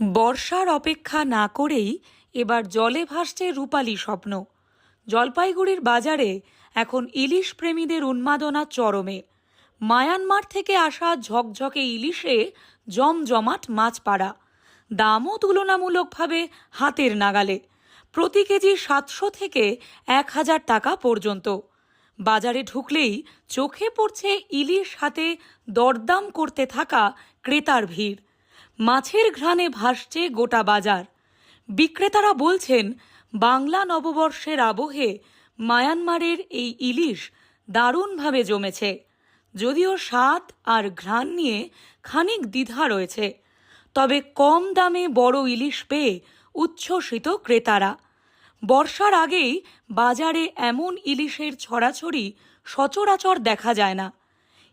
বর্ষার অপেক্ষা না করেই এবার জলে ভাসছে রূপালী স্বপ্ন। জলপাইগুড়ির বাজারে এখন ইলিশ প্রেমীদের উন্মাদনা চরমে। মায়ানমার থেকে আসা ঝকঝকে ইলিশে জমজমাট মাছ পাড়া দামও তুলনামূলকভাবে হাতের নাগালে। প্রতি কেজি সাতশো থেকে এক হাজার টাকা পর্যন্ত। বাজারে ঢুকলেই চোখে পড়ছে ইলিশ হাতে দরদাম করতে থাকা ক্রেতার ভিড়। মাছের ঘ্রাণে ভাসছে গোটা বাজার। বিক্রেতারা বলছেন, বাংলা নববর্ষের আবহে মায়ানমারের এই ইলিশ দারুণভাবে জমেছে। যদিও স্বাদ আর ঘ্রাণ নিয়ে খানিক দ্বিধা রয়েছে। তবে কম দামে বড় ইলিশ পেয়ে উচ্ছ্বসিত ক্রেতারা। বর্ষার আগেই বাজারে এমন ইলিশের ছড়াছড়ি সচরাচর দেখা যায় না।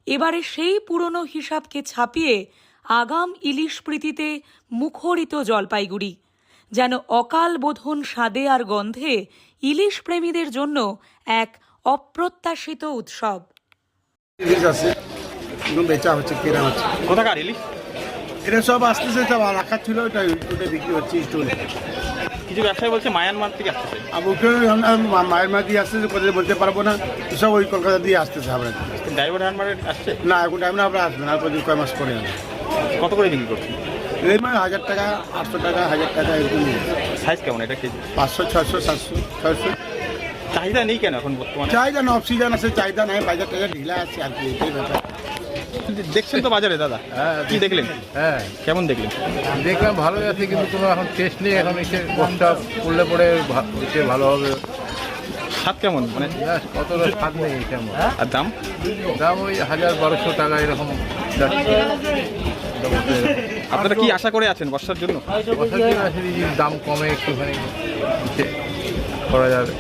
এবারে সেই পুরনো হিসাবকে ছাপিয়ে আগাম ইলিশ প্রীতিতে মুখরিত জলপাইগুড়ি যেন অকাল বোধন স্বাদে আর গন্ধে ইলিশ প্রেমীদের জন্য এক অপ্রত্যাশিত উৎসব। ইলিশ আছে বেচা হচ্ছে কেনা হচ্ছে। কোথাকার ইলিশ? এটা সব আসতেছে সব রাখা ছিল ওটা ওটা বিক্রি হচ্ছে স্টোরে। কিছু ব্যবসায়ী বলছে মায়ানমার থেকে আসছে আর ওখানে আমরা মা- মায়ের মা দিয়ে আসতেছে কোথায় বলতে পারব না সব ওই কলকাতা দিয়ে আসতেছে আমরা। ড্রাইভার হ্যান্ডমারে আসছে? না এখন টাইম না আমরা আসবে না কয় মাস পরে আসবে। কত করে বিক্রি করছে এই মানে হাজার টাকা আটশো টাকা হাজার টাকা এরকম সাইজ কেমন এটা কেজি? পাঁচশো ছশো সাতশো ছয়শো। চাহিদা নেই কেন এখন বর্তমানে? চাহিদা না অফ সিজন আছে চাহিদা নাই বাজার টাজার ঢিলা আছে আর কি এটাই ব্যাপার। দেখছেন তো বাজারে দাদা? হ্যাঁ, কি দেখলেন? হ্যাঁ। কেমন দেখলেন? দেখলাম ভালোই আছে কিন্তু কোনো এখন টেস্ট নেই এখন এসে বসটা করলে পরে এসে ভালো হবে। স্বাদ কেমন? মানে কতটা স্বাদ নেই কেমন? আর দাম? দাম ওই হাজার বারোশো টাকা এরকম যাচ্ছে। আপনারা কি আশা করে আছেন বর্ষার জন্য? দাম কমে একটুখানি। করা যাবে।